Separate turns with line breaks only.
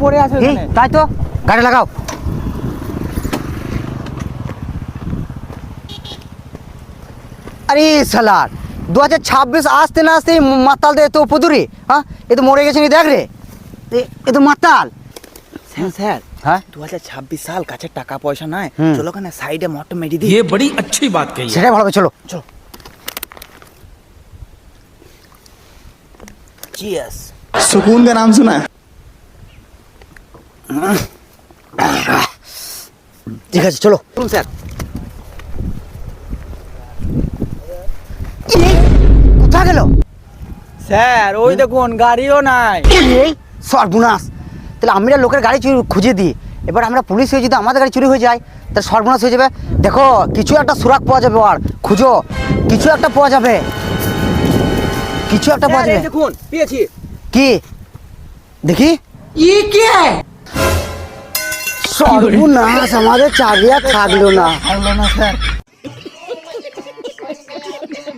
পড়ে আছে
হুম,
ওখানে
তাই তো গাড়ি লাগাও আরে সালার দু হাজার ছাব্বিশ আসতে না আসতে মাতাল দে তো উপদুরে হ্যাঁ এ তো মরে গেছে নি দেখ রে এ- এ তো মাতাল
স্যার স্যার
হ্যাঁ
দু হাজার ছাব্বিশ সাল কাছে টাকা পয়সা নাই
হুম।
চলো ওখানে সাইডে মটর মেরি দিই
ये बड़ी अच्छी बात कही है
সেটাই ভালো হবে, চলো চলো
চিয়ার্স
सुकून का नाम सुना है
ঠিক আছে চলো
স্যার
কোথা গেল
স্যার ওই দেখুন গাড়িও নাই
এই সর্বনাশ তাহলে আমরা লোকের গাড়ি চুরি খুঁজে দিই এবার আমরা পুলিশ হয়ে যদি আমাদের গাড়ি চুরি হয়ে যায় তাহলে সর্বনাশ হয়ে যাবে দেখো কিছু একটা সুরাক পাওয়া যাবে আর খুঁজো কিছু একটা পাওয়া যাবে কিছু একটা পাওয়া যাবে
দেখুন পেয়েছি।
কি? দেখি। সর্বনাশ আমাদের চাকরি আর থাকল না।
থাকল না স্যার।